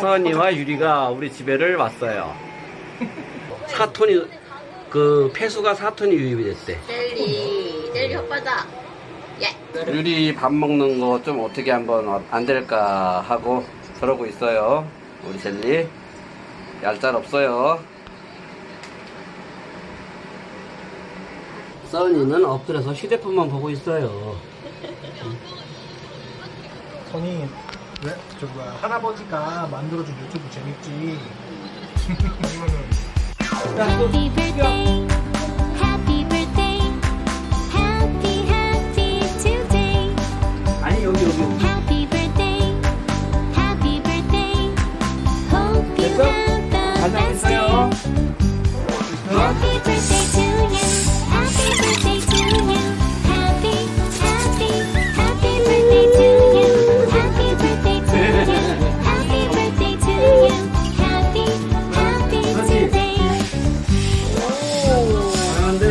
서은이와 유리가 우리 집에를 왔어요. 사톤이 그 폐수가 사톤이 유입이 됐대. 젤리 젤리 혓바닥 예 유리 밥 먹는 거 좀 어떻게 한번 어- 안 될까 하고 저러고 있어요. 우리 젤리 얄짤 없어요. 서은이는 엎드려서 휴대폰만 보고 있어요. 선이 왜? 저 뭐야 할아버지가 만들어준 유튜브 재밌지 Happy birthday, happy birthday, happy happy today. 아니 여기 여기.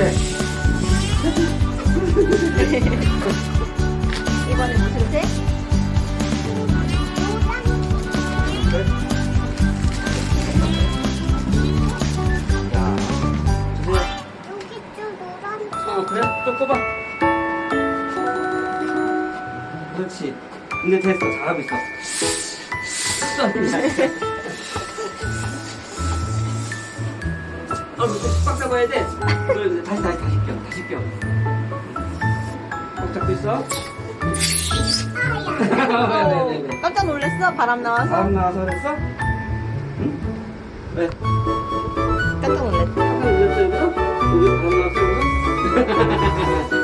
잘하는데 이번에 무슨 색? 야 주세요. 어 그래 좀 꼽아. 그렇지. 근데 됐어 잘하고 있어. 어, 꽉 잡아야 돼. 그래, 다시, 다시, 다시 껴, 다시 껴. 꽉 잡고 있어. 네, 네, 네. 깜짝 놀랐어 바람 나와서 바람 나와서 그랬어? 응? 왜? 깜짝 놀랐어 깜짝 놀랐어? 여기 바람 나왔어,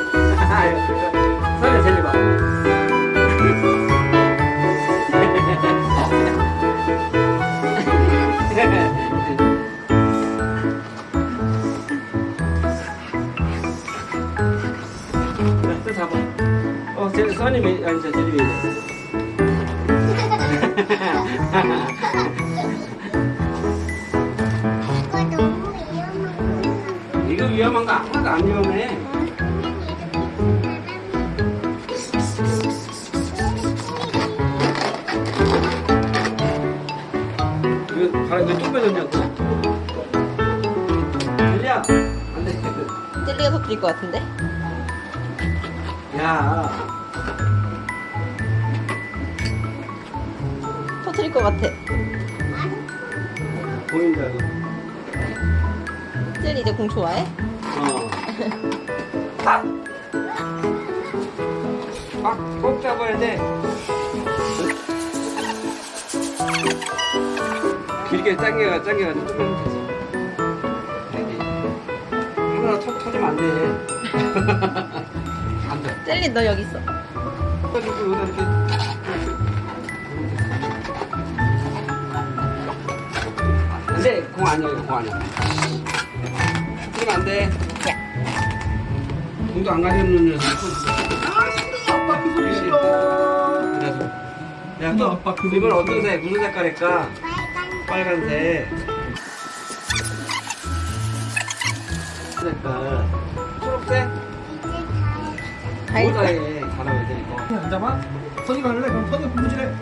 써니 왜, 아니, 저 젤리 왜 이래? 이거 위험한 거 하나도 안 위험해. 이거 바람 왜뚝 빼졌냐고? 젤리야, 안 돼. 젤리가 터뜨릴 것 같은데 야, 터뜨릴 것 같아 보인다. 젤리 이제 공 좋아해? 어. 딱! 꽉, 꼭 잡아야 돼. 길게 당겨가, 되지. 여기. 하나 터, 터지면 안 돼. 안 돼. 젤리 너 여기 있어 여기다 이렇게. 안 돼, 공 아니야, 공 아니야. 터지면 안 돼. 공도 안 가리는 녀석. 아빠 그 소리 싫어 그래서. 야, 또, 아빠 이건 뭐- 어떤 색, 무슨 색깔일까? 빨간색. 색깔. 초록색? 다 달아야 돼, 이거. 안 잡아? 선이가 할래? 그럼 선이가 부부질해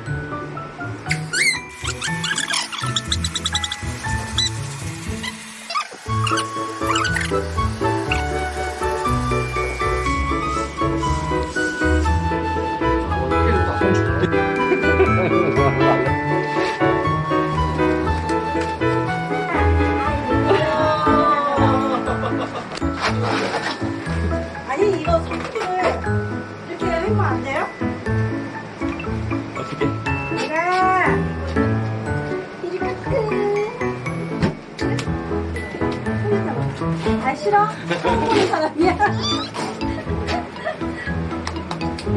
아 싫어? 그런 사람이야?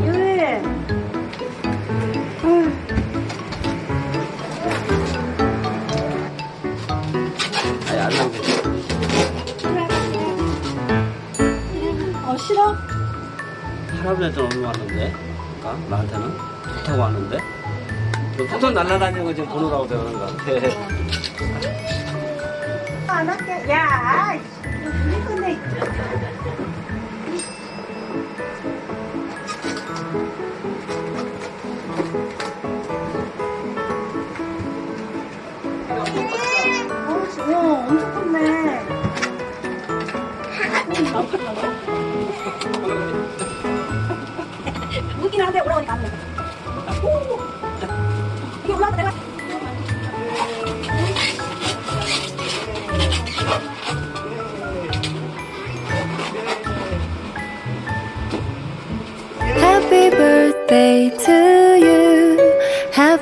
유리 아니, 안 나오게. 어 싫어? 할아버지한테 오늘 왔는데? 그러니까 나한테는? 좋다고 왔는데? 포톤 날라다니는 거 지금 보느라고 저러는 거 같아. 안 할게 야 무긴 한데 오라오니까 안 돼.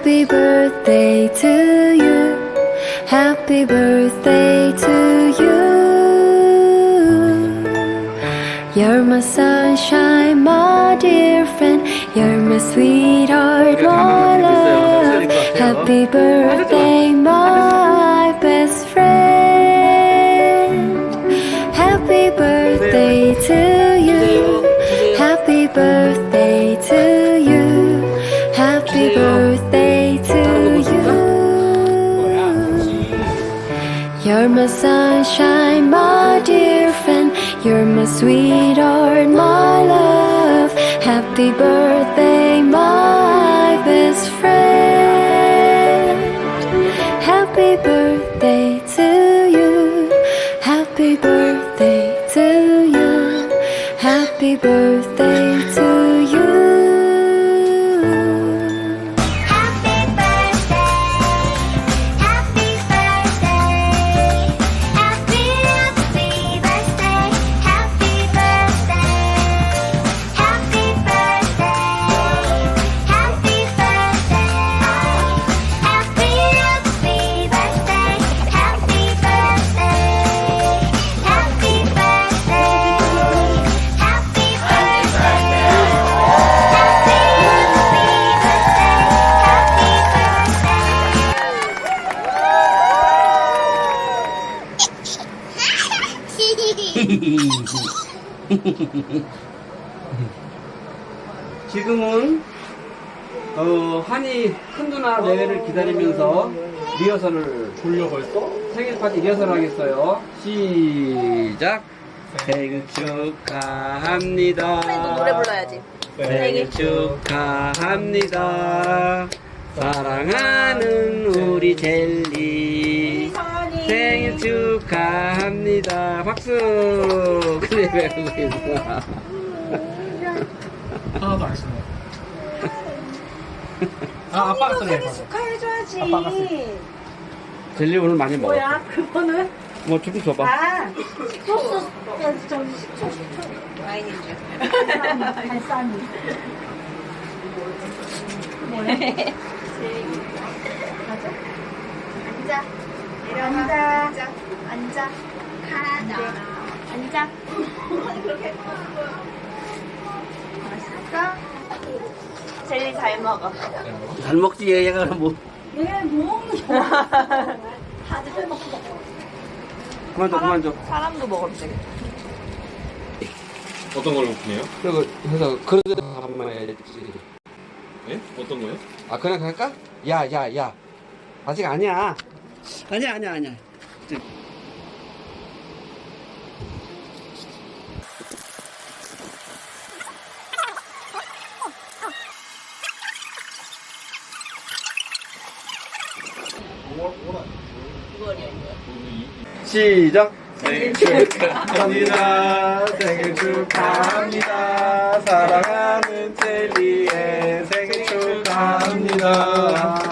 Happy birthday to you. Happy birthday to you. You're my sunshine, my dear friend. You're my sweetheart, my love. Happy birthday, my best friend. Happy birthday to you. Happy birthday Sunshine, my dear friend. You're my sweetheart, my love. Happy birthday, my 지금은 어, 한이 큰 누나 내외를 기다리면서 리허설을 졸려 벌써? 생일 파티 리허설 하겠어요. 시작. 생일 축하합니다. 노래 불러야지. 생일 축하합니다. 사랑하는 우리 젤리. 생일 축하합니다. 박수! 그래, 왜 그러고 있어? 하나도 안 신어. 아, 아빠가 생일 쓰네. 축하해줘야지. 아빠가 쓰- 젤리 오늘 많이 먹어. 뭐야? 그거는? 뭐좀 줘봐. 아, 소스, 저기 식초, 식초. 와인인 줄. 발산이. 뭐야? 앉아. 내려가. 앉아. 앉아. 가자. 앉아. 그렇게. 맛있어? 젤리 잘 먹어. 잘 먹지, 얘가 뭐. 얘뭐 먹는 거야? 다들 먹고. 그만 줘, 그만 줘. 사람도 먹으면 되겠다. 어떤 걸 오픈해요? 그리고 해서 그릇에 한번 해야지. 예? 어떤 거요? 아, 그냥 갈까? 야, 야, 야. 아직 아니야. 아니야, 아니야, 아니야. 시작. 생일 축하합니다. 생일 축하합니다. 사랑하는 젤리의 생일 축하합니다.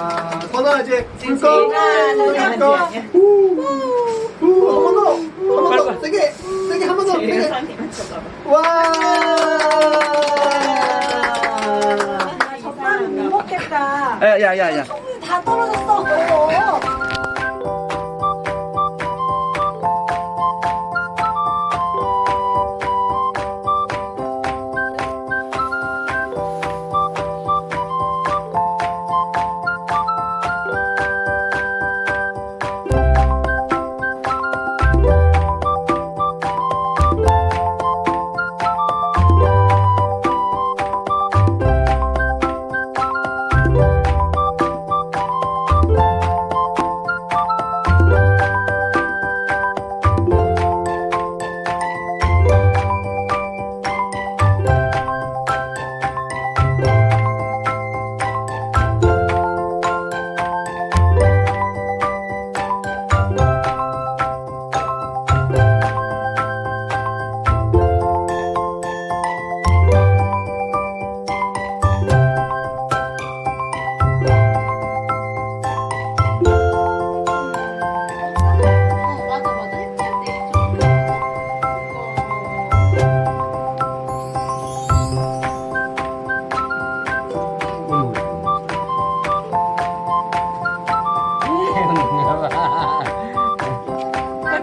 이제 불 꺼. 하나, 둘, 셋, 꺼. 넷. 후, 한번 더. 한 번 더. 세게. 세게 한 번 더. 세게. 와. 아, 젓갈은 못 먹겠다. 야, 야, 야, 야. 성분이 다 떨어졌어.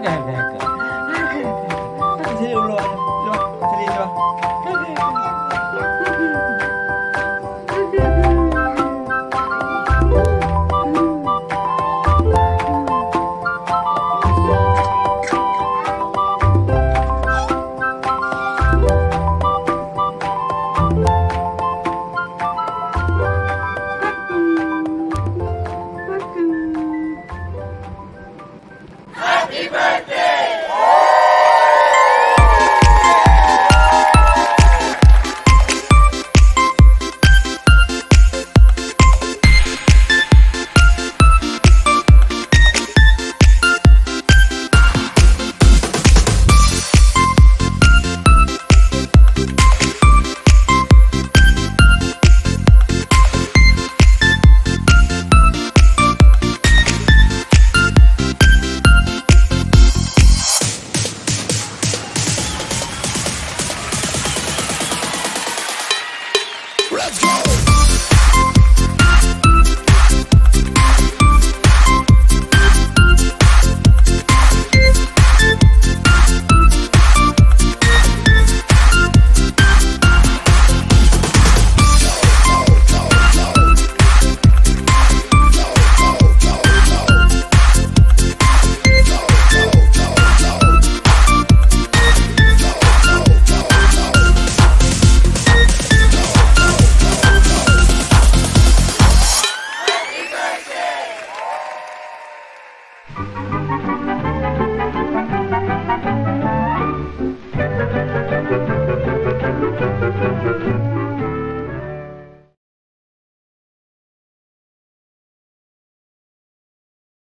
Yeah.